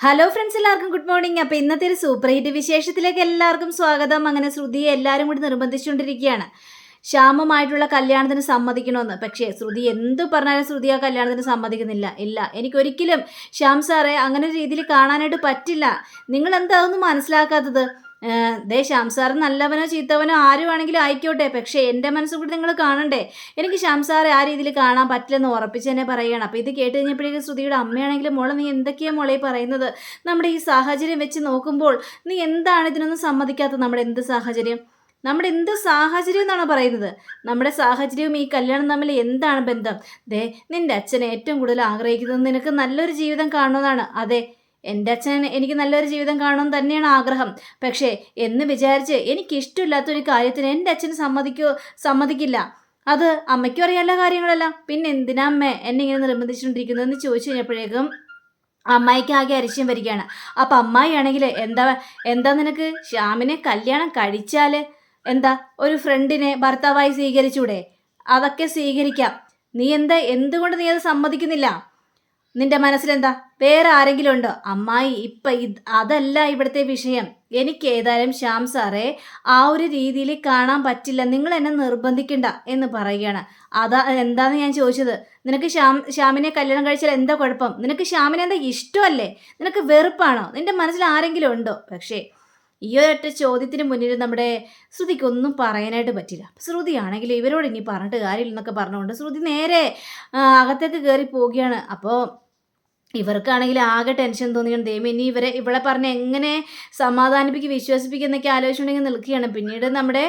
Hello friends എല്ലാവർക്കും good morning അപ്പോൾ ഇന്നത്തെ ഒരു സൂപ്പർ ഹിറ്റ് വിശേഷത്തിലേക്ക് എല്ലാവർക്കും സ്വാഗതം. അങ്ങനെ ശ്രുതിയെ എല്ലാവരും കൂടി നിർബന്ധിച്ചുകൊണ്ടിരിക്കുകയാണ്. ശ്യാമമായിട്ടുള്ള കല്യാണത്തിന് സമ്മതിക്കണമെന്ന് പക്ഷേ ശ്രുതി എന്ത് പറഞ്ഞാലും ശ്രുതി ആ കല്യാണത്തിന് സമ്മതിക്കുന്നില്ല. ഇല്ല എനിക്കൊരിക്കലും ശ്യാം സാറെ അങ്ങനെ രീതിയിൽ കാണാനായിട്ട് പറ്റില്ല. നിങ്ങൾ എന്താ അതൊന്നും മനസ്സിലാക്കാത്തത്? ദേ ഷാംസാർ സാർ നല്ലവനോ ചീത്തവനോ ആരുവാണെങ്കിലും ആയിക്കോട്ടെ. പക്ഷേ എന്റെ മനസ്സുകൂടി നിങ്ങൾ കാണണ്ടേ. എനിക്ക് ഷാംസാറെ ആ രീതിയിൽ കാണാൻ പറ്റില്ലെന്ന് ഉറപ്പിച്ച് തന്നെ പറയുകയാണ്. അപ്പോൾ ഇത് കേട്ട് കഴിഞ്ഞപ്പോഴേക്കും ശ്രുതിയുടെ അമ്മയാണെങ്കിലും മോളെ നീ എന്തൊക്കെയാണ് മോളെ പറയുന്നത്? നമ്മുടെ ഈ സാഹചര്യം വെച്ച് നോക്കുമ്പോൾ നീ എന്താണ് ഇതിനൊന്നും സമ്മതിക്കാത്തത്? നമ്മുടെ എന്ത് സാഹചര്യം? നമ്മുടെ എന്ത് സാഹചര്യം എന്നാണ് പറയുന്നത്? നമ്മുടെ സാഹചര്യവും ഈ കല്യാണം തമ്മിൽ എന്താണ് ബന്ധം? ദേ നിന്റെ അച്ഛൻ ഏറ്റവും കൂടുതൽ ആഗ്രഹിക്കുന്നത് നിനക്ക് നല്ലൊരു ജീവിതം കാണുന്നതാണ് അതെ എന്റെ അച്ഛൻ എനിക്ക് നല്ലൊരു ജീവിതം കാണുമെന്ന് തന്നെയാണ് ആഗ്രഹം. പക്ഷേ എന്ന് വിചാരിച്ച് എനിക്ക് ഇഷ്ടമില്ലാത്തൊരു കാര്യത്തിന് എന്റെ അച്ഛൻ സമ്മതിക്കോ സമ്മതിക്കില്ല. അത് അമ്മയ്ക്കും അറിയാല്ല കാര്യങ്ങളല്ല. പിന്നെ എന്തിനാ അമ്മ എന്നെ ഇങ്ങനെ നിർബന്ധിച്ചുകൊണ്ടിരിക്കുന്നതെന്ന് ചോദിച്ചു കഴിഞ്ഞപ്പോഴേക്കും അമ്മായിക്ക് ആകെ അരിശ്യം വരികയാണ്. അപ്പം അമ്മായി ആണെങ്കിൽ എന്താ എന്താ നിനക്ക്? ശ്യാമിനെ കല്യാണം കഴിച്ചാൽ എന്താ ഒരു ഫ്രണ്ടിനെ ഭർത്താവായി സ്വീകരിച്ചൂടെ? അതൊക്കെ സ്വീകരിക്കാം. നീ എന്താ എന്തുകൊണ്ട് നീ അത് സമ്മതിക്കുന്നില്ല? നിന്റെ മനസ്സിലെന്താ? വേറെ ആരെങ്കിലും ഉണ്ടോ അമ്മായി ഇപ്പം അതല്ല ഇവിടുത്തെ വിഷയം. എനിക്ക് ഏതായാലും ശ്യാം സാറെ ആ ഒരു രീതിയിൽ കാണാൻ പറ്റില്ല. നിങ്ങൾ എന്നെ നിർബന്ധിക്കണ്ട എന്ന് പറയുകയാണ്. അതാ എന്താന്ന് ഞാൻ ചോദിച്ചത്? നിനക്ക് ശ്യാം ശ്യാമിനെ കല്യാണം കഴിച്ചാൽ എന്താ കുഴപ്പം? നിനക്ക് ശ്യാമിനെ എന്താ ഇഷ്ടമല്ലേ? നിനക്ക് വെറുപ്പാണോ? നിന്റെ മനസ്സിൽ ആരെങ്കിലും ഉണ്ടോ? പക്ഷേ ഈ ഒരൊറ്റ ചോദ്യത്തിന് മുന്നിൽ നമ്മുടെ ശ്രുതിക്കൊന്നും പറയാനായിട്ട് പറ്റില്ല. ശ്രുതിയാണെങ്കിൽ ഇവരോട് ഇനി പറഞ്ഞിട്ട് കാര്യമില്ല എന്നൊക്കെ പറഞ്ഞുകൊണ്ട് ശ്രുതി നേരെ അകത്തേക്ക് കയറി പോവുകയാണ്. അപ്പോൾ ഇവർക്കാണെങ്കിൽ ആകെ ടെൻഷൻ തോന്നിയാണ്. ദൈവം ഇനി ഇവരെ ഇവളെ പറഞ്ഞ് എങ്ങനെ സമാധാനിപ്പിക്കുക വിശ്വസിപ്പിക്കുന്നൊക്കെ ആലോചിച്ചുണ്ടെങ്കിൽ നിൽക്കുകയാണ്. പിന്നീട് നമ്മുടെ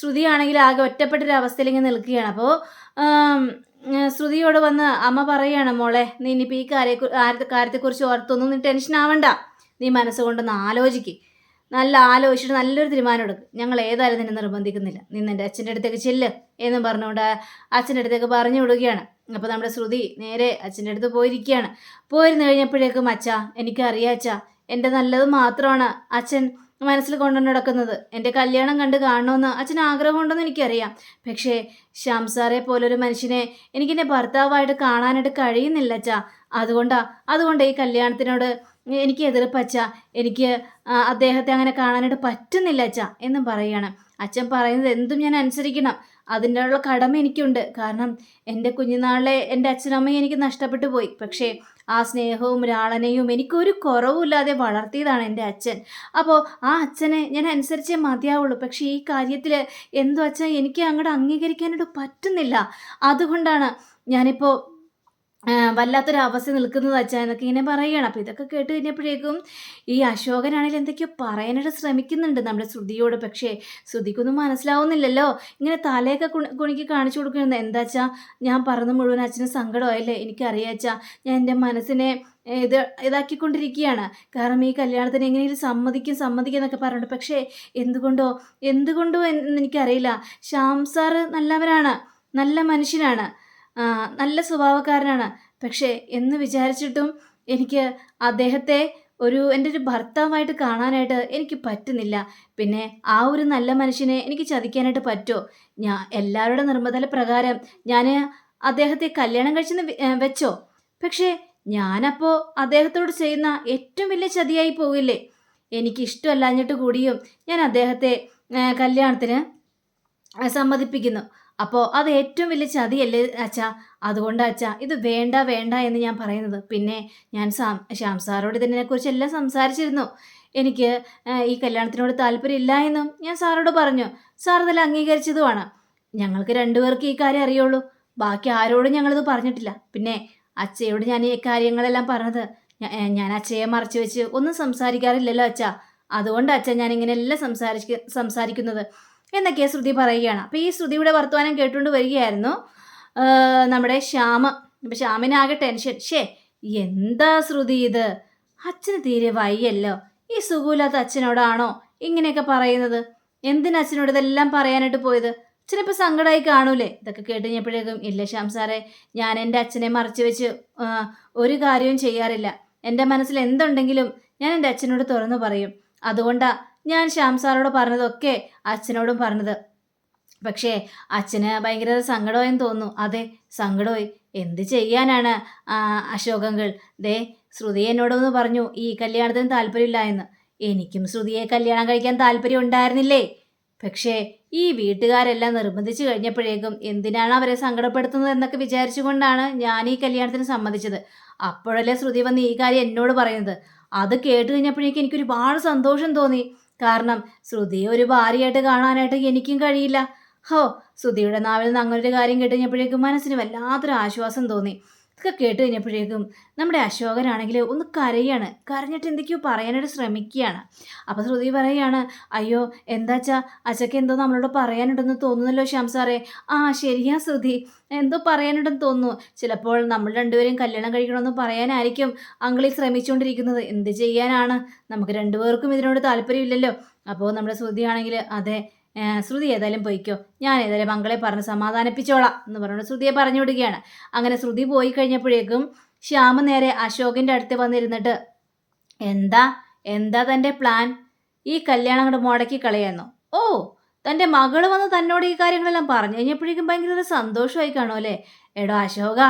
ശ്രുതിയാണെങ്കിൽ ആകെ ഒറ്റപ്പെട്ട ഒരു ഇങ്ങനെ നിൽക്കുകയാണ്. അപ്പോൾ ശ്രുതിയോട് വന്ന് അമ്മ പറയുകയാണ് മോളെ നീ ഇനിയിപ്പോൾ ഈ കാര്യ കാര്യത്തെക്കുറിച്ച് ഓർത്തൊന്നും നീ ടെൻഷൻ ആവണ്ട നീ മനസ്സുകൊണ്ടൊന്ന് ആലോചിക്ക്. നല്ല ആലോചിച്ചിട്ട് നല്ലൊരു തീരുമാനം എടുക്കും. ഞങ്ങൾ ഏതായാലും നിന്നെ നിർബന്ധിക്കുന്നില്ല. നീ നിന്റെ അച്ഛന്റെ അടുത്തേക്ക് ചെല്ല് എന്ന് പറഞ്ഞുകൊണ്ട് അച്ഛന്റെ അടുത്തേക്ക് പറഞ്ഞു വിടുകയാണ്. അപ്പോൾ നമ്മുടെ ശ്രുതി നേരെ അച്ഛന്റെ അടുത്ത് പോയിരിക്കുകയാണ്. പോയിരുന്നു കഴിഞ്ഞപ്പോഴേക്കും അച്ഛ എനിക്കറിയാം അച്ഛ എന്റെ നല്ലത് മാത്രമാണ് അച്ഛൻ മനസ്സിൽ കൊണ്ടുവന്ന് നടക്കുന്നത്. എന്റെ കല്യാണം കണ്ട് കാണണമെന്ന് അച്ഛൻ ആഗ്രഹമുണ്ടെന്ന് എനിക്കറിയാം. പക്ഷേ ശ്യാം സാറെ പോലൊരു മനുഷ്യനെ എനിക്കെന്റെ ഭർത്താവായിട്ട് കാണാനായിട്ട് കഴിയുന്നില്ല അച്ഛ. അതുകൊണ്ടാ അതുകൊണ്ട് ഈ കല്യാണത്തിനോട് എനിക്ക് എതിർപ്പച്ച എനിക്ക് അദ്ദേഹത്തെ അങ്ങനെ കാണാനായിട്ട് പറ്റുന്നില്ല അച്ഛ എന്നും പറയുകയാണ് അച്ഛൻ പറയുന്നത് എന്തും ഞാൻ അനുസരിക്കണം. അതിന്റെ ഉള്ള കടമ എനിക്കുണ്ട്. കാരണം എന്റെ കുഞ്ഞുനാളിലെ എന്റെ അച്ഛനും അമ്മയും എനിക്ക് നഷ്ടപ്പെട്ടു പോയി. പക്ഷേ ആ സ്നേഹവും രാളനയും എനിക്കൊരു കുറവുമില്ലാതെ വളർത്തിയതാണ് എന്റെ അച്ഛൻ. അപ്പോൾ ആ അച്ഛനെ ഞാൻ അനുസരിച്ചേ മതിയാവുള്ളൂ. പക്ഷേ ഈ കാര്യത്തിൽ എന്തോ അച്ഛൻ എനിക്ക് അങ്ങോട്ട് അംഗീകരിക്കാനായിട്ട് പറ്റുന്നില്ല. അതുകൊണ്ടാണ് ഞാനിപ്പോൾ വല്ലാത്തൊരു അവസ്ഥ നിൽക്കുന്നത് അച്ഛാ എന്നൊക്കെ ഇങ്ങനെ പറയുകയാണ്. അപ്പോൾ ഇതൊക്കെ കേട്ട് കഴിഞ്ഞപ്പോഴേക്കും ഈ അശോകനാണെങ്കിൽ എന്തൊക്കെയോ പറയാനായിട്ട് ശ്രമിക്കുന്നുണ്ട് നമ്മുടെ ശ്രുതിയോട്. പക്ഷേ ശ്രുതിക്കൊന്നും മനസ്സിലാവുന്നില്ലല്ലോ. ഇങ്ങനെ തലയൊക്കെ കുണി കുണിക്ക് കാണിച്ചു കൊടുക്കുന്നത് എന്താ വെച്ചാൽ ഞാൻ പറഞ്ഞു മുഴുവൻ അച്ഛന് സങ്കടമായല്ലേ? എനിക്കറിയാം അച്ഛാ. ഞാൻ എന്റെ മനസ്സിനെ ഇത് ഇതാക്കിക്കൊണ്ടിരിക്കുകയാണ്. കാരണം ഈ കല്യാണത്തിന് എങ്ങനെയും സമ്മതിക്കും സമ്മതിക്കും എന്നൊക്കെ പറഞ്ഞിട്ട്. പക്ഷേ എന്തുകൊണ്ടോ എന്തുകൊണ്ടോ എന്ന് എനിക്കറിയില്ല. ശ്യാം സാറ് നല്ലവരാണ്. നല്ല മനുഷ്യനാണ് നല്ല സ്വഭാവക്കാരനാണ്. പക്ഷേ എന്ന് വിചാരിച്ചിട്ടും എനിക്ക് അദ്ദേഹത്തെ ഒരു എന്റെ ഒരു ഭർത്താവായിട്ട് കാണാനായിട്ട് എനിക്ക് പറ്റുന്നില്ല. പിന്നെ ആ ഒരു നല്ല മനുഷ്യനെ എനിക്ക് ചതിക്കാനായിട്ട് പറ്റുമോ ഞാൻ എല്ലാവരുടെ നിർബന്ധ പ്രകാരം ഞാൻ അദ്ദേഹത്തെ കല്യാണം കഴിച്ചെന്ന് വെച്ചോ? പക്ഷേ ഞാനപ്പോൾ അദ്ദേഹത്തോട് ചെയ്യുന്ന ഏറ്റവും വലിയ ചതിയായി പോകില്ലേ? എനിക്ക് ഇഷ്ടമല്ലാഞ്ഞിട്ട് കൂടിയും ഞാൻ അദ്ദേഹത്തെ കല്യാണത്തിന് സമ്മതിപ്പിക്കുന്നു. അപ്പോൾ അത് ഏറ്റവും വലിയ ചതിയല്ലേ അച്ഛാ? അതുകൊണ്ട് അച്ഛാ ഇത് വേണ്ട വേണ്ട എന്ന് ഞാൻ പറയുന്നത്. പിന്നെ ഞാൻ സാം ശ്യാം സാറോട് ഇതിനെക്കുറിച്ച് എല്ലാം സംസാരിച്ചിരുന്നു. എനിക്ക് ഈ കല്യാണത്തിനോട് താല്പര്യമില്ല എന്നും ഞാൻ സാറോട് പറഞ്ഞു. സാർ ഇതെല്ലാം അംഗീകരിച്ചതുമാണ്. ഞങ്ങൾക്ക് രണ്ടുപേർക്ക് ഈ കാര്യം അറിയുള്ളൂ. ബാക്കി ആരോടും ഞങ്ങളിത് പറഞ്ഞിട്ടില്ല. പിന്നെ അച്ഛയോട് ഞാൻ ഈ കാര്യങ്ങളെല്ലാം പറഞ്ഞത് ഞാൻ അച്ഛയെ മറച്ചു വെച്ച് ഒന്നും സംസാരിക്കാറില്ലല്ലോ അച്ഛാ. അതുകൊണ്ട് അച്ഛൻ ഞാൻ ഇങ്ങനെ എല്ലാം സംസാരിക്ക സംസാരിക്കുന്നത്. എന്നൊക്കെ ശ്രുതി പറയുകയാണ്. അപ്പോൾ ഈ ശ്രുതിയുടെ വർത്തമാനം കേട്ടുകൊണ്ട് വരികയായിരുന്നു നമ്മുടെ ശ്യാമ. അപ്പം ശ്യാമിനാകെ ടെൻഷൻ ഷേ എന്താ ശ്രുതി ഇത്? അച്ഛന് തീരെ വയ്യല്ലോ. ഈ സുഖമില്ലാത്ത അച്ഛനോടാണോ ഇങ്ങനെയൊക്കെ പറയുന്നത്? എന്തിനാ അച്ഛനോട് ഇതെല്ലാം പറയാനായിട്ട് പോയത്? അച്ഛനിപ്പോൾ സങ്കടമായി കാണൂലേ? ഇതൊക്കെ കേട്ട് കഴിഞ്ഞപ്പോഴേക്കും ഇല്ല ശ്യാം സാറേ ഞാൻ എന്റെ അച്ഛനെ മറച്ചു വെച്ച് ഒരു കാര്യവും ചെയ്യാറില്ല. എന്റെ മനസ്സിൽ എന്തുണ്ടെങ്കിലും ഞാൻ എന്റെ അച്ഛനോട് തുറന്നു പറയും. അതുകൊണ്ടാ ഞാൻ ശ്യാം സാറോട് പറഞ്ഞതൊക്കെ അച്ഛനോടും പറഞ്ഞത്. പക്ഷേ അച്ഛന് ഭയങ്കര സങ്കടമായെന്ന് തോന്നുന്നു. അതെ സങ്കടമായി. എന്ത് ചെയ്യാനാണ് അശോകങ്ങൾ ദേ ശ്രുതി എന്നോടൊന്ന് പറഞ്ഞു ഈ കല്യാണത്തിന് താല്പര്യമില്ല എന്ന് എനിക്കും ശ്രുതിയെ കല്യാണം കഴിക്കാൻ താല്പര്യം ഉണ്ടായിരുന്നില്ലേ പക്ഷേ ഈ വീട്ടുകാരെല്ലാം നിർബന്ധിച്ചു കഴിഞ്ഞപ്പോഴേക്കും എന്തിനാണ് അവരെ സങ്കടപ്പെടുത്തുന്നത് എന്നൊക്കെ വിചാരിച്ചുകൊണ്ടാണ് ഞാൻ ഈ കല്യാണത്തിന് സമ്മതിച്ചത്. അപ്പോഴല്ലേ ശ്രുതി വന്ന് ഈ കാര്യം എന്നോട് പറയുന്നത്. അത് കേട്ട് കഴിഞ്ഞപ്പോഴേക്കും എനിക്ക് ഒരുപാട് സന്തോഷം തോന്നി. കാരണം ശ്രുതിയെ ഒരു ഭാര്യയായിട്ട് കാണാനായിട്ട് എനിക്കും കഴിയില്ല. ഹോ ശ്രുതിയുടെ നാവിൽ നിന്ന് അങ്ങനൊരു കാര്യം കേട്ട് കഴിഞ്ഞപ്പോഴേക്കും മനസ്സിന് വല്ലാത്തൊരു ആശ്വാസം തോന്നി. ഇതൊക്കെ കേട്ട് കഴിഞ്ഞപ്പോഴേക്കും നമ്മുടെ അശോകനാണെങ്കിൽ ഒന്ന് കരയാണ്. കരഞ്ഞിട്ട് എന്തൊക്കെയോ പറയാനായിട്ട് ശ്രമിക്കുകയാണ്. അപ്പോൾ ശ്രുതി പറയുകയാണ് അയ്യോ എന്താച്ചാ? അച്ചക്ക് എന്തോ നമ്മളോട് പറയാനുണ്ടെന്ന് തോന്നുന്നല്ലോ ശ്യാം സാറേ. ആ ശരിയാ ശ്രുതി. എന്തോ പറയാനുണ്ടെന്ന് തോന്നുന്നു. ചിലപ്പോൾ നമ്മൾ രണ്ടുപേരും കല്യാണം കഴിക്കണമെന്ന് പറയാനായിരിക്കും അങ്കിളി ശ്രമിച്ചുകൊണ്ടിരിക്കുന്നത്. എന്ത് ചെയ്യാനാണ്? നമുക്ക് രണ്ടുപേർക്കും ഇതിനോട് താല്പര്യമില്ലല്ലോ. അപ്പോൾ നമ്മുടെ ശ്രുതിയാണെങ്കിൽ അതെ ശ്രുതി ഏതായാലും പോയിക്കോ. ഞാൻ ഏതായാലും മംഗളെ പറഞ്ഞ് സമാധാനിപ്പിച്ചോളാം എന്ന് പറഞ്ഞുകൊണ്ട് ശ്രുതിയെ പറഞ്ഞു വിടുകയാണ്. അങ്ങനെ ശ്രുതി പോയി കഴിഞ്ഞപ്പോഴേക്കും ശ്യാമ നേരെ അശോകിന്റെ അടുത്ത് വന്നിരുന്നിട്ട് എന്താ? എന്താ തന്റെ പ്ലാൻ ഈ കല്യാണം അങ്ങോട്ട് മുടക്കി കളയുന്നു? ഓ തന്റെ മകൾ വന്ന് തന്നോട് ഈ കാര്യങ്ങളെല്ലാം പറഞ്ഞു കഴിഞ്ഞപ്പോഴേക്കും ഭയങ്കര സന്തോഷമായി കാണും അല്ലേ? എടോ അശോക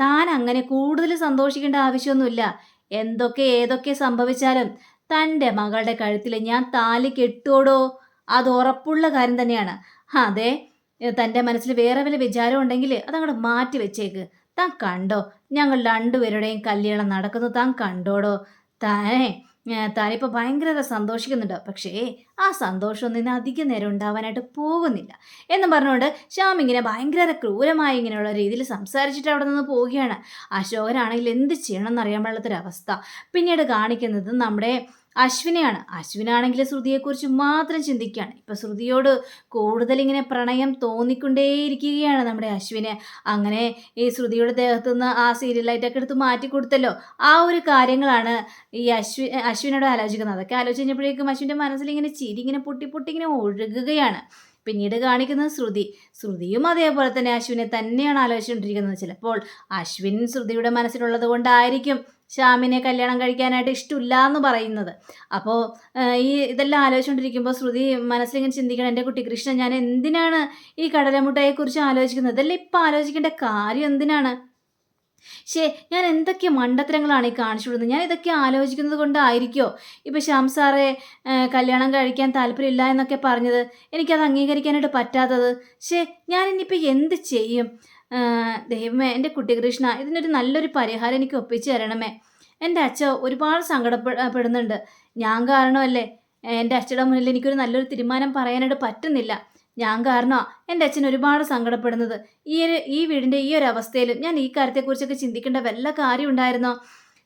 താൻ അങ്ങനെ കൂടുതൽ സന്തോഷിക്കേണ്ട ആവശ്യമൊന്നുമില്ല. എന്തൊക്കെ ഏതൊക്കെ സംഭവിച്ചാലും തന്റെ മകളുടെ കഴുത്തിൽ ഞാൻ താലി അത് ഉറപ്പുള്ള കാര്യം തന്നെയാണ്. അതെ തന്റെ മനസ്സിൽ വേറെ വല്ല വിചാരം ഉണ്ടെങ്കിൽ അതങ്ങോട്ട് മാറ്റി വെച്ചേക്ക്. താൻ കണ്ടോ? ഞങ്ങൾ രണ്ടുപേരുടെയും കല്യാണം നടക്കുന്നു. താൻ കണ്ടോടോ? താനേ താനിപ്പോൾ ഭയങ്കര സന്തോഷിക്കുന്നുണ്ട്. പക്ഷേ ആ സന്തോഷം ഇന്ന് അധികം നേരം ഉണ്ടാവാനായിട്ട് പോകുന്നില്ല. എന്നും പറഞ്ഞുകൊണ്ട് ശ്യാം ഇങ്ങനെ ഭയങ്കര ക്രൂരമായി ഇങ്ങനെയുള്ള രീതിയിൽ സംസാരിച്ചിട്ട് അവിടെ നിന്ന് പോവുകയാണ്. അശോകനാണെങ്കിൽ എന്ത് ചെയ്യണം എന്നറിയാൻ പാടില്ലാത്തൊരവസ്ഥ. പിന്നീട് കാണിക്കുന്നത് നമ്മുടെ അശ്വിനെയാണ്. അശ്വിനാണെങ്കിൽ ശ്രുതിയെക്കുറിച്ച് മാത്രം ചിന്തിക്കുകയാണ്. ഇപ്പം ശ്രുതിയോട് കൂടുതൽ ഇങ്ങനെ പ്രണയം തോന്നിക്കൊണ്ടേയിരിക്കുകയാണ് നമ്മുടെ അശ്വിന്. അങ്ങനെ ഈ ശ്രുതിയുടെ ദേഹത്തു നിന്ന് ആ സീരിയലായിട്ടൊക്കെ എടുത്ത് മാറ്റി കൊടുത്തല്ലോ. ആ ഒരു കാര്യങ്ങളാണ് ഈ അശ്വി അശ്വിനോട് ആലോചിക്കുന്നത്. അതൊക്കെ ആലോചിച്ച് കഴിഞ്ഞപ്പോഴേക്കും അശ്വിന്റെ മനസ്സിൽ ഇങ്ങനെ ചിരി ഇങ്ങനെ പൊട്ടി പൊട്ടി ഇങ്ങനെ ഒഴുകുകയാണ്. പിന്നീട് കാണിക്കുന്നത് ശ്രുതി. ശ്രുതിയും അതേപോലെ തന്നെ അശ്വിനെ തന്നെയാണ് ആലോചിച്ചുകൊണ്ടിരിക്കുന്നത്. ചിലപ്പോൾ അശ്വിൻ ശ്രുതിയുടെ മനസ്സിലുള്ളത് കൊണ്ടായിരിക്കും ശ്യാമിനെ കല്യാണം കഴിക്കാനായിട്ട് ഇഷ്ടമില്ല എന്ന് പറയുന്നത് അപ്പോൾ ഈ ഇതെല്ലാം ആലോചിച്ചുകൊണ്ടിരിക്കുമ്പോൾ ശ്രുതി മനസ്സിലിങ്ങനെ ചിന്തിക്കണം എന്റെ കുട്ടി കൃഷ്ണൻ ഞാൻ എന്തിനാണ് ഈ കടലമുട്ടയെക്കുറിച്ച് ആലോചിക്കുന്നത്? ഇതെല്ലാം ഇപ്പം ആലോചിക്കേണ്ട കാര്യം എന്തിനാണ്? ശേ ഞാൻ എന്തൊക്കെ മണ്ടത്തരങ്ങളാണ് ഈ കാണിച്ചു വിടുന്നത് ഞാൻ ഇതൊക്കെ ആലോചിക്കുന്നത് കൊണ്ടായിരിക്കോ? ഇപ്പോൾ ശ്യാം സാറെ കല്യാണം കഴിക്കാൻ താല്പര്യമില്ല എന്നൊക്കെ പറഞ്ഞത് എനിക്കത് അംഗീകരിക്കാനായിട്ട് പറ്റാത്തത്. ശേ ഞാൻ ഇനിയിപ്പോൾ എന്ത് ചെയ്യും? ദൈവമേ എന്റെ കുട്ടി കൃഷ്ണ ഇതിനൊരു നല്ലൊരു പരിഹാരം എനിക്ക് ഒപ്പിച്ചു തരണമേ. എന്റെ അച്ഛ ഒരുപാട് സങ്കടപ്പെടുന്നുണ്ട് ഞാൻ കാരണമല്ലേ? എന്റെ അച്ഛയുടെ മുന്നിൽ എനിക്കൊരു നല്ലൊരു തീരുമാനം പറയാനായിട്ട് പറ്റുന്നില്ല. ഞാൻ കാരണം എന്റെ അച്ഛൻ ഒരുപാട് സങ്കടപ്പെടുന്നത്. ഈ ഒരു ഈ വീടിന്റെ ഈ ഒരു അവസ്ഥയിലും ഞാൻ ഈ കാര്യത്തെക്കുറിച്ചൊക്കെ ചിന്തിക്കേണ്ട വല്ല കാര്യം ഉണ്ടായിരുന്നോ?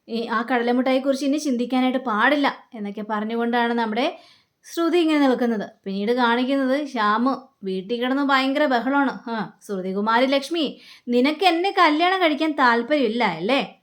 ഈ ആ കടലമുട്ടായെക്കുറിച്ച് ഇനി ചിന്തിക്കാനായിട്ട് പാടില്ല എന്നൊക്കെ പറഞ്ഞുകൊണ്ടാണ് നമ്മുടെ ശ്രുതി ഇങ്ങനെ നിൽക്കുന്നത്. പിന്നീട് കാണിക്കുന്നത് ശ്യാമ്. വീട്ടിൽ കിടന്ന് ഭയങ്കര ബഹളമാണ്. ആ ശ്രുതികുമാരി ലക്ഷ്മി നിനക്ക് എന്നെ കല്യാണം കഴിക്കാൻ താല്പര്യമില്ല അല്ലേ?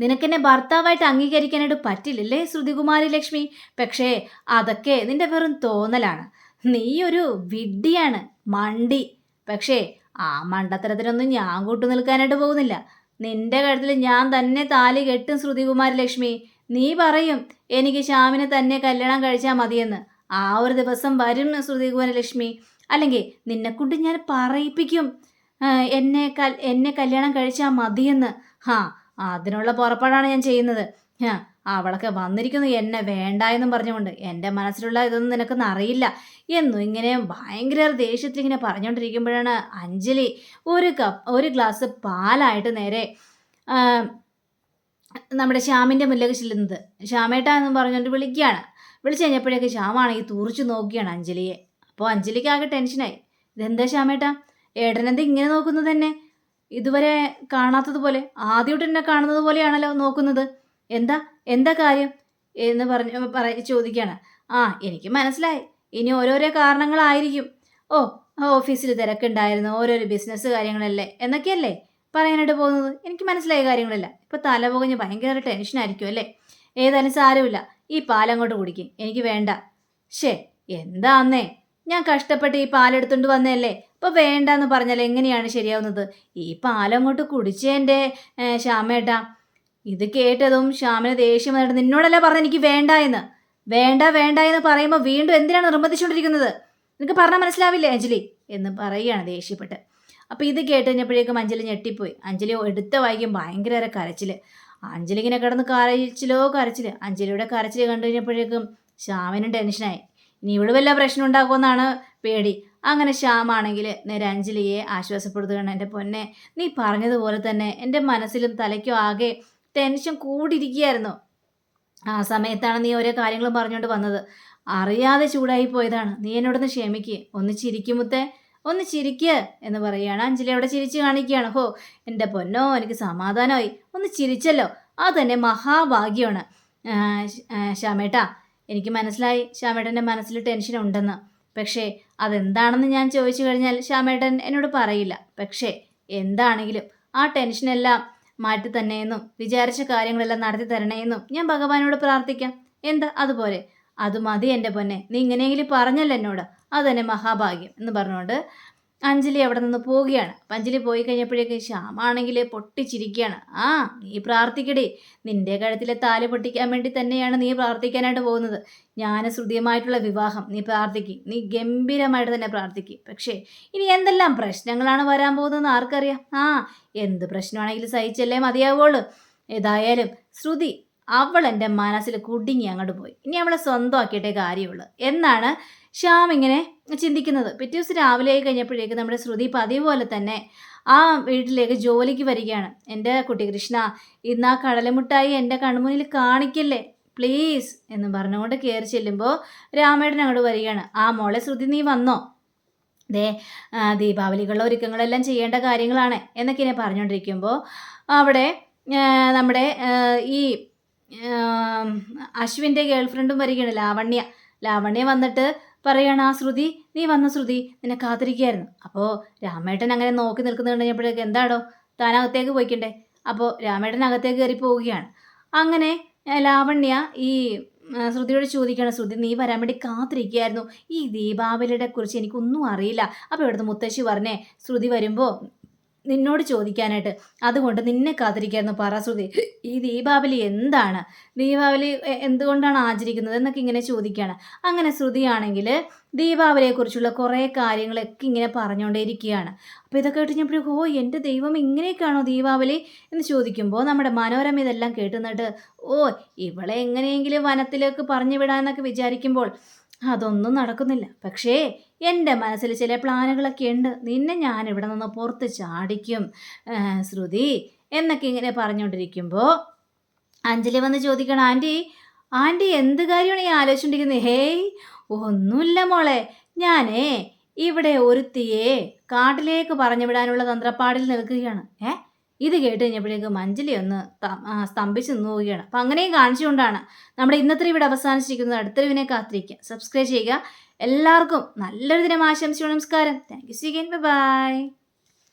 നിനക്കെന്നെ ഭർത്താവായിട്ട് അംഗീകരിക്കാനായിട്ട് പറ്റില്ലല്ലേ ശ്രുതികുമാരി ലക്ഷ്മി? പക്ഷേ അതൊക്കെ നിന്റെ വെറും തോന്നലാണ്. നീ ഒരു വിഡ്ഢിയാണ് മണ്ടി. പക്ഷേ ആ മണ്ടത്തരത്തിനൊന്നും ഞാൻ കൂട്ടു നിൽക്കാനായിട്ട് പോകുന്നില്ല. നിന്റെ കാര്യത്തിൽ ഞാൻ തന്നെ താലി കെട്ടും ശ്രുതികുമാരി ലക്ഷ്മി. നീ പറയും എനിക്ക് ശ്യാമിനെ തന്നെ കല്യാണം കഴിച്ചാൽ മതിയെന്ന്. ആ ഒരു ദിവസം വരും ശ്രുതി ലക്ഷ്മി. അല്ലെങ്കിൽ നിന്നെക്കൊണ്ട് ഞാൻ പറയിപ്പിക്കും. എന്നെ കൽ എന്നെ കല്യാണം കഴിച്ചാൽ മതിയെന്ന്. ഹാ അതിനുള്ള പുറപ്പാടാണ് ഞാൻ ചെയ്യുന്നത്. ഹാ അവളൊക്കെ വന്നിരിക്കുന്നു എന്നെ വേണ്ട എന്നും പറഞ്ഞുകൊണ്ട്. എന്റെ മനസ്സിലുള്ള ഇതൊന്നും നിനക്കൊന്നും അറിയില്ല. എന്നും ഇങ്ങനെ ഭയങ്കര ദേഷ്യത്തിൽ ഇങ്ങനെ പറഞ്ഞുകൊണ്ടിരിക്കുമ്പോഴാണ് അഞ്ജലി ഒരു കപ്പ് ഒരു ഗ്ലാസ് പാലായിട്ട് നേരെ നമ്മുടെ ശ്യാമിന്റെ മുന്നിലേക്ക് ചെല്ലുന്നത്. ശ്യാമേട്ട എന്ന് പറഞ്ഞുകൊണ്ട് വിളിക്കുകയാണ്. വിളിച്ചു കഴിഞ്ഞപ്പോഴേക്ക് ശ്യാമാണെങ്കിൽ തുറിച്ചു നോക്കിയാണ് അഞ്ജലിയെ. അപ്പോൾ അഞ്ജലിക്ക് ആകെ ടെൻഷനായി. ഇതെന്താ ശ്യാമേട്ട? ഏട്ടനെന്താ ഇങ്ങനെ നോക്കുന്നത് തന്നെ ഇതുവരെ കാണാത്തതുപോലെ ആദ്യമായിട്ട് എന്നെ കാണുന്നത് പോലെയാണല്ലോ നോക്കുന്നത്. എന്താ? എന്താ കാര്യം? എന്ന് പറഞ്ഞ് പറ ചോദിക്കുകയാണ്. ആ എനിക്ക് മനസ്സിലായി. ഇനി ഓരോരോ കാരണങ്ങളായിരിക്കും. ഓ ഓഫീസിൽ തിരക്കുണ്ടായിരുന്നു. ഓരോരോ ബിസിനസ് കാര്യങ്ങളല്ലേ? എന്നൊക്കെയല്ലേ? പറയാനായിട്ട് പോകുന്നത്? എനിക്ക് മനസ്സിലായ കാര്യങ്ങളല്ല. ഇപ്പോൾ തല പുകഞ്ഞ് ഭയങ്കര ടെൻഷനായിരിക്കും അല്ലേ? ഏതായാലും സാരമില്ല. ഈ പാലങ്ങോട്ട് കുടിക്കും. എനിക്ക് വേണ്ട. ഷേ എന്താ അന്നേ ഞാൻ കഷ്ടപ്പെട്ട് ഈ പാലെടുത്തുകൊണ്ട് വന്നതല്ലേ? വേണ്ട വേണ്ടെന്ന് പറഞ്ഞാൽ എങ്ങനെയാണ് ശരിയാവുന്നത്? ഈ പാലങ്ങോട്ട് കുടിച്ചേന്റെ ശ്യാമേട്ടാ. ഇത് കേട്ടതും ശ്യാമിന് ദേഷ്യം വന്നിട്ട് നിന്നോടല്ല പറഞ്ഞ എനിക്ക് വേണ്ട എന്ന്? വേണ്ട വേണ്ട എന്ന് പറയുമ്പോൾ വീണ്ടും എന്തിനാണ് നിർബന്ധിച്ചുകൊണ്ടിരിക്കുന്നത് നിനക്ക് പറഞ്ഞാൽ മനസ്സിലാവില്ലേ അഞ്ജലി? എന്ന് പറയുകയാണ് ദേഷ്യപ്പെട്ട്. അപ്പോൾ ഇത് കേട്ട് കഴിഞ്ഞപ്പോഴേക്കും അഞ്ജലി ഞെട്ടിപ്പോയി. അഞ്ജലി എടുത്ത വായിക്കും ഭയങ്കര കരച്ചിൽ അഞ്ജലി ഇങ്ങനെ കിടന്ന് കരച്ചിലോ കരച്ചിൽ അഞ്ജലിയുടെ കരച്ചിൽ കണ്ടു കഴിഞ്ഞപ്പോഴേക്കും ശ്യാമിനും ടെൻഷനായി ഇനി ഇവിടെ വല്ല പ്രശ്നം ഉണ്ടാക്കുമെന്നാണ് പേടി. അങ്ങനെ ശ്യാമാണെങ്കിൽ നേരെ അഞ്ജലിയെ ആശ്വാസപ്പെടുത്തുകയാണ്. എന്റെ പൊന്നെ നീ പറഞ്ഞതുപോലെ തന്നെ എന്റെ മനസ്സിലും തലയ്ക്കും ആകെ ടെൻഷൻ കൂടിയിരിക്കുകയായിരുന്നു. ആ സമയത്താണ് നീ ഓരോ കാര്യങ്ങളും പറഞ്ഞുകൊണ്ട് വന്നത്. അറിയാതെ ചൂടായി പോയതാണ്. നീ എന്നോടൊന്ന് ക്ഷമിക്കുക ഒന്ന് ചിരിക്കുമുത്തേ ഒന്ന് ചിരിക്ക് എന്ന് പറയുകയാണ്. അഞ്ജലി അവിടെ ചിരിച്ച് കാണിക്കുകയാണ്. ഹോ എന്റെ പൊന്നോ എനിക്ക് സമാധാനമായി. ഒന്ന് ചിരിച്ചല്ലോ. അത് തന്നെ മഹാഭാഗ്യമാണ്. ശ്യാമേട്ടാ എനിക്ക് മനസ്സിലായി ശ്യാമേട്ടന്റെ മനസ്സിൽ ടെൻഷൻ ഉണ്ടെന്ന്. പക്ഷേ അതെന്താണെന്ന് ഞാൻ ചോദിച്ചു കഴിഞ്ഞാൽ ശ്യാമേട്ടൻ എന്നോട് പറയില്ല. പക്ഷേ എന്താണെങ്കിലും ആ ടെൻഷനെല്ലാം മാറ്റി തന്നെയെന്നും വിചാരിച്ച കാര്യങ്ങളെല്ലാം നടത്തി തരണേയെന്നും ഞാൻ ഭഗവാനോട് പ്രാർത്ഥിക്കാം. എന്താ? അതുപോലെ. അത് മതി എന്റെ പൊന്നെ. നീ ഇങ്ങനെയെങ്കിലും പറഞ്ഞല്ലോ എന്നോട്. അതെന്നെ മഹാഭാഗ്യം എന്ന് പറഞ്ഞുകൊണ്ട് അഞ്ജലി അവിടെ നിന്ന് പോവുകയാണ്. അപ്പം അഞ്ജലി പോയി കഴിഞ്ഞപ്പോഴേക്ക് ശ്യാമാണെങ്കിൽ പൊട്ടിച്ചിരിക്കുകയാണ്. ആ നീ പ്രാർത്ഥിക്കടി. നിന്റെ കഴുത്തിലെ താൽ പൊട്ടിക്കാൻ വേണ്ടി തന്നെയാണ് നീ പ്രാർത്ഥിക്കാനായിട്ട് പോകുന്നത്. ജ്ഞാനശ്രുതിയുമായിട്ടുള്ള വിവാഹം നീ പ്രാർത്ഥിക്കും. നീ ഗംഭീരമായിട്ട് തന്നെ പ്രാർത്ഥിക്കും. പക്ഷേ ഇനി എന്തെല്ലാം പ്രശ്നങ്ങളാണ് വരാൻ പോകുന്നതെന്ന് ആർക്കറിയാം? ആ എന്ത് പ്രശ്നമാണെങ്കിലും സഹിച്ചല്ലേ മതിയാവുള്ളൂ ഏതായാലും ശ്രുതി അവൾ എന്റെ മനസ്സിൽ കുടുങ്ങി അങ്ങോട്ട് പോയി. ഇനി അവളെ സ്വന്തമാക്കിയിട്ടേ കാര്യമുള്ളൂ. എന്നാണ് ശ്യാം ഇങ്ങനെ ചിന്തിക്കുന്നത്. പിറ്റേ ദിവസം രാവിലെ കഴിഞ്ഞപ്പോഴേക്ക് നമ്മുടെ ശ്രുതി പതിവ് തന്നെ ആ വീട്ടിലേക്ക് ജോലിക്ക് വരികയാണ്. എന്റെ കുട്ടി കൃഷ്ണ ഇന്ന് ആ കടലമുട്ടായി എന്റെ കൺമുന്നിൽ കാണിക്കല്ലേ? പ്ലീസ് എന്ന് പറഞ്ഞുകൊണ്ട് കയറി ചെല്ലുമ്പോൾ രാമേട്ടൻ അങ്ങോട്ട് വരികയാണ്. ആ മോളെ ശ്രുതി നീ വന്നോ? ദേ ദീപാവലികളുടെ ഒരുക്കങ്ങളെല്ലാം ചെയ്യേണ്ട കാര്യങ്ങളാണ് എന്നൊക്കെ ഇങ്ങനെ പറഞ്ഞുകൊണ്ടിരിക്കുമ്പോൾ അവിടെ നമ്മുടെ ഈ അശ്വിന്റെ ഗേൾ ഫ്രണ്ടും വരികയാണ്. ലാവണ്യ. ലാവണ്യ വന്നിട്ട് പറയാണ് ആ ശ്രുതി നീ വന്ന ശ്രുതി. നിന്നെ കാത്തിരിക്കുകയായിരുന്നു. അപ്പോൾ രാമേട്ടൻ അങ്ങനെ നോക്കി നിൽക്കുന്നത് കഴിഞ്ഞപ്പോഴേക്ക് എന്താടോ? താനകത്തേക്ക് പോയിക്കണ്ടേ? അപ്പോൾ രാമേട്ടൻ അകത്തേക്ക് കയറി പോവുകയാണ്. അങ്ങനെ ലാവണ്യ ഈ ശ്രുതിയോട് ചോദിക്കുകയാണ് ശ്രുതി നീ വരാൻ വേണ്ടി കാത്തിരിക്കുകയായിരുന്നു. ഈ ദീപാവലിയുടെ കുറിച്ച് എനിക്കൊന്നും അറിയില്ല. അപ്പോൾ ഇവിടുത്തെ മുത്തശ്ശി പറഞ്ഞേ ശ്രുതി വരുമ്പോൾ നിന്നോട് ചോദിക്കാനായിട്ട്. അതുകൊണ്ട് നിന്നെ കാത്തിരിക്കായിരുന്നു പറ ഈ ദീപാവലി എന്താണ്? ദീപാവലി എന്തുകൊണ്ടാണ് ആചരിക്കുന്നത് എന്നൊക്കെ ഇങ്ങനെ ചോദിക്കുകയാണ് അങ്ങനെ ശ്രുതിയാണെങ്കിൽ ദീപാവലിയെക്കുറിച്ചുള്ള കുറേ കാര്യങ്ങളൊക്കെ ഇങ്ങനെ പറഞ്ഞുകൊണ്ടേയിരിക്കുകയാണ്. അപ്പോൾ ഇതൊക്കെ കേട്ട് ഞാൻ ഓ എന്റെ ദൈവം ഇങ്ങനെയൊക്കെയാണോ ദീപാവലി? എന്ന് ചോദിക്കുമ്പോൾ നമ്മുടെ മനോരമ ഇതെല്ലാം കേട്ടുന്നിട്ട് ഓ ഇവളെ എങ്ങനെയെങ്കിലും വനത്തിലേക്ക് പറഞ്ഞു വിടാമെന്നൊക്കെ വിചാരിക്കുമ്പോൾ അതൊന്നും നടക്കുന്നില്ല. പക്ഷേ എന്റെ മനസ്സിൽ ചില പ്ലാനുകളൊക്കെ ഉണ്ട്. നിന്നെ ഞാൻ ഇവിടെ നിന്ന് പുറത്ത് ചാടിക്കും. ശ്രുതി എന്നൊക്കെ ഇങ്ങനെ പറഞ്ഞുകൊണ്ടിരിക്കുമ്പോൾ അഞ്ജലി വന്ന് ചോദിക്കണം ആന്റി ആന്റി എന്ത് കാര്യമാണ് ഈ ആലോചിച്ചുകൊണ്ടിരിക്കുന്നത് ഹേയ് ഒന്നുമില്ല മോളെ. ഞാനേ ഇവിടെ ഒരുത്തിയെ കാട്ടിലേക്ക് പറഞ്ഞു വിടാനുള്ള തന്ത്രപ്പാടിൽ നിൽക്കുകയാണ്. ഏ ഇത് കേട്ട് കഴിഞ്ഞപ്പോഴേക്കും മഞ്ജലി ഒന്ന് സ്തംഭിച്ച് നിന്ന് പോവുകയാണ്. അപ്പം അങ്ങനെയും കാണിച്ചുകൊണ്ടാണ് നമ്മുടെ ഇന്നത്തെ ഇവിടെ അവസാനിച്ചിരിക്കുന്നത്. അടുത്തൊരു വിനെ കാത്തിരിക്കുക. സബ്സ്ക്രൈബ് ചെയ്യുക. എല്ലാവർക്കും നല്ലൊരു ദിനം ആശംസിച്ചു. നമസ്കാരം. Thank you C by